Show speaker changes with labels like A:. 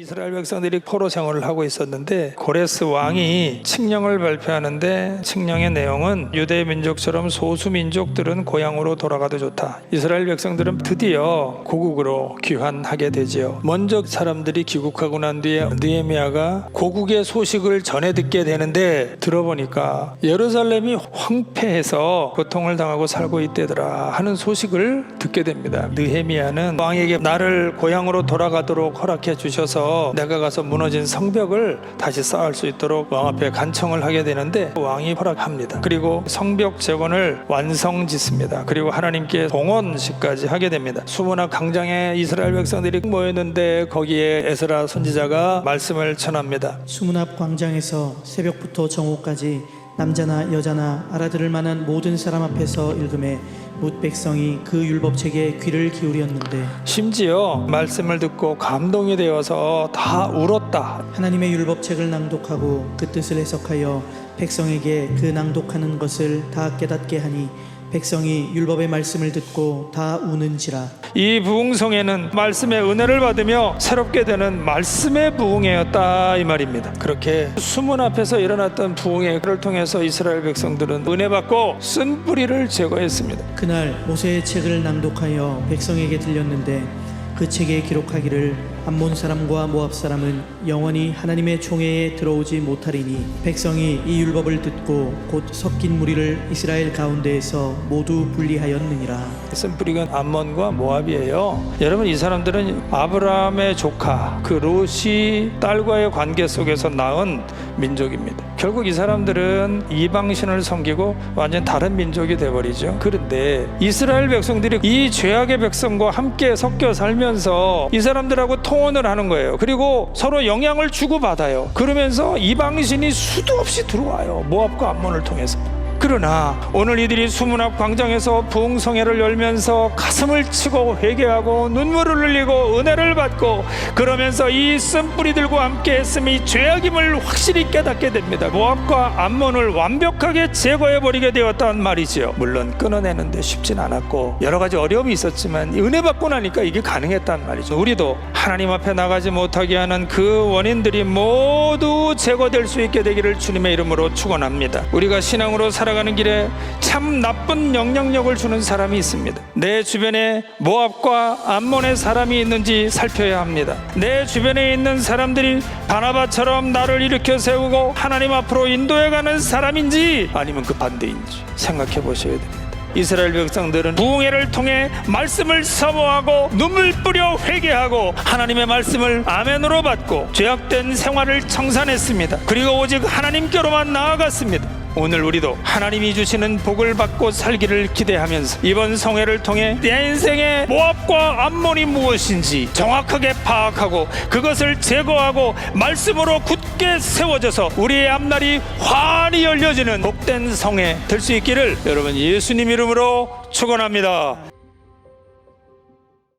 A: 이스라엘 백성들이 포로 생활을 하고 있었는데 고레스 왕이 칙령을 발표하는데 칙령의 내용은 유대 민족처럼 소수 민족들은 고향으로 돌아가도 좋다. 이스라엘 백성들은 드디어 고국으로 귀환하게 되지요. 먼저 사람들이 귀국하고 난 뒤에 느헤미야가 고국의 소식을 전해 듣게 되는데 들어보니까 예루살렘이 황폐해서 고통을 당하고 살고 있대더라 하는 소식을 듣게 됩니다. 느헤미야는 왕에게 나를 고향으로 돌아가도록 허락해 주셔서 내가 가서 무너진 성벽을 다시 쌓을 수 있도록 왕 앞에 간청을 하게 되는데 왕이 허락합니다. 그리고 성벽 재건을 완성 짓습니다. 그리고 하나님께 봉헌식까지 하게 됩니다. 수문학 광장에 이스라엘 백성들이 모였는데 거기에 에스라 선지자가 말씀을 전합니다.
B: 수문 앞 광장에서 새벽부터 정오까지 남자나 여자나 알아들을 만한 모든 사람 앞에서 읽음에 뭇 백성이 그 율법책에 귀를 기울였는데
A: 심지어 말씀을 듣고 감동이 되어서 다 울었다.
B: 하나님의 율법책을 낭독하고 그 뜻을 해석하여 백성에게 그 낭독하는 것을 다 깨닫게 하니 백성이 율법의 말씀을 듣고 다 우는지라
A: 이 부흥성에는 말씀의 은혜를 받으며 새롭게 되는 말씀의 부흥회였다 이 말입니다. 그렇게 수문 앞에서 일어났던 부흥회를 통해서 이스라엘 백성들은 은혜 받고 쓴 뿌리를 제거했습니다.
B: 그날 모세의 책을 낭독하여 백성에게 들렸는데 그 책에 기록하기를 암몬 사람과 모압 사람은 영원히 하나님의 총회에 들어오지 못하리니 백성이 이 율법을 듣고 곧 섞인 무리를 이스라엘 가운데에서 모두 분리하였느니라
A: 쓴 뿌리가 암몬과 모압이에요. 여러분 이 사람들은 아브라함의 조카 그 롯이 딸과의 관계 속에서 낳은 민족입니다. 결국 이 사람들은 이방신을 섬기고 완전 다른 민족이 돼버리죠. 그런데 이스라엘 백성들이 이 죄악의 백성과 함께 섞여 살면서 이 사람들하고 통혼을 하는 거예요. 그리고 서로 영향을 주고 받아요. 그러면서 이방신이 수도 없이 들어와요. 모압과 암몬을 통해서. 그러나 오늘 이들이 수문 앞 광장에서 부흥성회를 열면서 가슴을 치고 회개하고 눈물을 흘리고 은혜를 받고 그러면서 이 쓴뿌리들과 함께 했음이 죄악임을 확실히 깨닫게 됩니다. 모압과 암몬을 완벽하게 제거해 버리게 되었단 말이지요. 물론 끊어내는데 쉽진 않았고 여러 가지 어려움이 있었지만 은혜 받고 나니까 이게 가능했단 말이죠. 우리도 하나님 앞에 나가지 못하게 하는 그 원인들이 모두 제거될 수 있게 되기를 주님의 이름으로 축원합니다. 우리가 신앙으로 살아가는 길에 참 나쁜 영향력을 주는 사람이 있습니다. 내 주변에 모압과 암몬의 사람이 있는지 살펴야 합니다. 내 주변에 있는 사람들이 바나바처럼 나를 일으켜 세우고 하나님 앞으로 인도해가는 사람인지 아니면 그 반대인지 생각해 보셔야 됩니다. 이스라엘 백성들은 부흥회를 통해 말씀을 사모하고 눈물 뿌려 회개하고 하나님의 말씀을 아멘으로 받고 죄악된 생활을 청산했습니다. 그리고 오직 하나님께로만 나아갔습니다. 오늘 우리도 하나님이 주시는 복을 받고 살기를 기대하면서 이번 성회를 통해 내 인생의 모압과 암몬이 무엇인지 정확하게 파악하고 그것을 제거하고 말씀으로 굳게 세워져서 우리의 앞날이 환히 열려지는 복된 성회 될 수 있기를 여러분 예수님 이름으로 축원합니다.